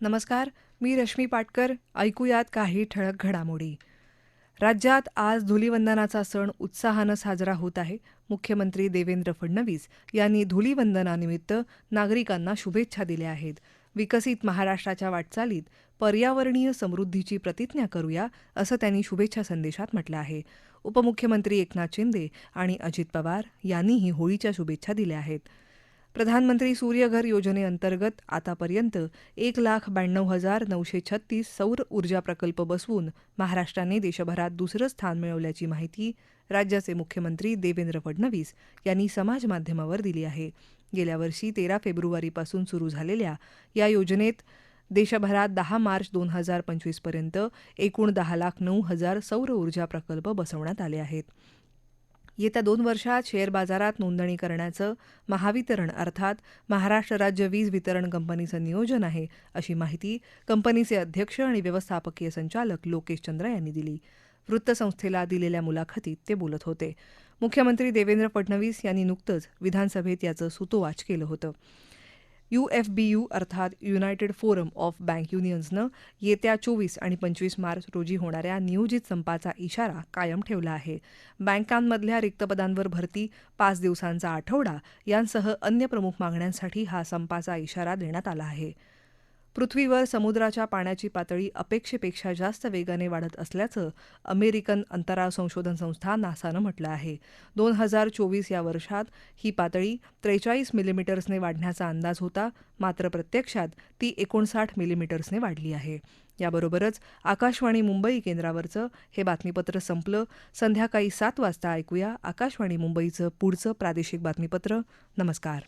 नमस्कार मी रश्मी पाटकर. ऐकूयात काही ठळक घडामोडी. राज्यात आज धुलिवंदनाचा सण उत्साहानं साजरा होत आहे. मुख्यमंत्री देवेंद्र फडणवीस यांनी धुलिवंदनानिमित्त नागरिकांना शुभेच्छा दिल्या आहेत. विकसित महाराष्ट्राच्या वाटचालीत पर्यावरणीय समृद्धीची प्रतिज्ञा करूया असं त्यांनी शुभेच्छा संदेशात म्हटलं आहे. उपमुख्यमंत्री एकनाथ शिंदे आणि अजित पवार यांनीही होळीच्या शुभेच्छा दिल्या आहेत. प्रधानमंत्री सूर्यघर योजनेअंतर्गत आतापर्यंत एक लाख ब्याण्णव हजार नऊशे छत्तीस सौर ऊर्जा प्रकल्प बसवून महाराष्ट्राने देशभरात दुसरं स्थान मिळवल्याची माहिती राज्याचे मुख्यमंत्री देवेंद्र फडणवीस यांनी समाज माध्यमावर दिली आहे. गेल्या वर्षी तेरा फेब्रुवारीपासून सुरू झालेल्या या योजनेत देशभरात दहा मार्च दोन हजार पंचवीसपर्यंत एकूण दहा लाख नऊ हजार सौर ऊर्जा प्रकल्प बसवण्यात आले आहेत. येत्या दोन वर्षात शेअर बाजारात नोंदणी करण्याचं महावितरण अर्थात महाराष्ट्र राज्य वीज वितरण कंपनीचं नियोजन आहे अशी माहिती कंपनीचे अध्यक्ष आणि व्यवस्थापकीय संचालक लोकेश चंद्र यांनी दिली. वृत्तसंस्थेला दिलेल्या मुलाखतीत ते बोलत होते. मुख्यमंत्री देवेंद्र फडणवीस यांनी नुकतंच विधानसभेत याचं सुतोवाच केलं होतं. यू एफ बी यू अर्थात युनायटेड फोरम ऑफ बँक युनियन्सनं येत्या चोवीस आणि पंचवीस मार्च रोजी होणाऱ्या नियोजित संपाचा इशारा कायम ठेवला आहे. बँकांमधल्या रिक्त पदांवर भरती पाच दिवसांचा आठवडा यांसह अन्य प्रमुख मागण्यांसाठी हा संपाचा इशारा देण्यात आला आहे. पृथ्वीवर समुद्राच्या पाण्याची पातळी अपेक्षेपेक्षा जास्त वेगाने वाढत असल्याचं अमेरिकन अंतराळ संशोधन संस्था नासानं म्हटलं आहे. दोन हजार चोवीस या वर्षात ही पातळी त्रेचाळीस मिलीमीटर्सने वाढण्याचा अंदाज होता मात्र प्रत्यक्षात ती एकोणसाठ मिलीमीटर्सने वाढली आहे. याबरोबरच आकाशवाणी मुंबई केंद्रावरचं हे बातमीपत्र संपलं. संध्याकाळी सात वाजता ऐकूया आकाशवाणी मुंबईचं पुढचं प्रादेशिक बातमीपत्र. नमस्कार.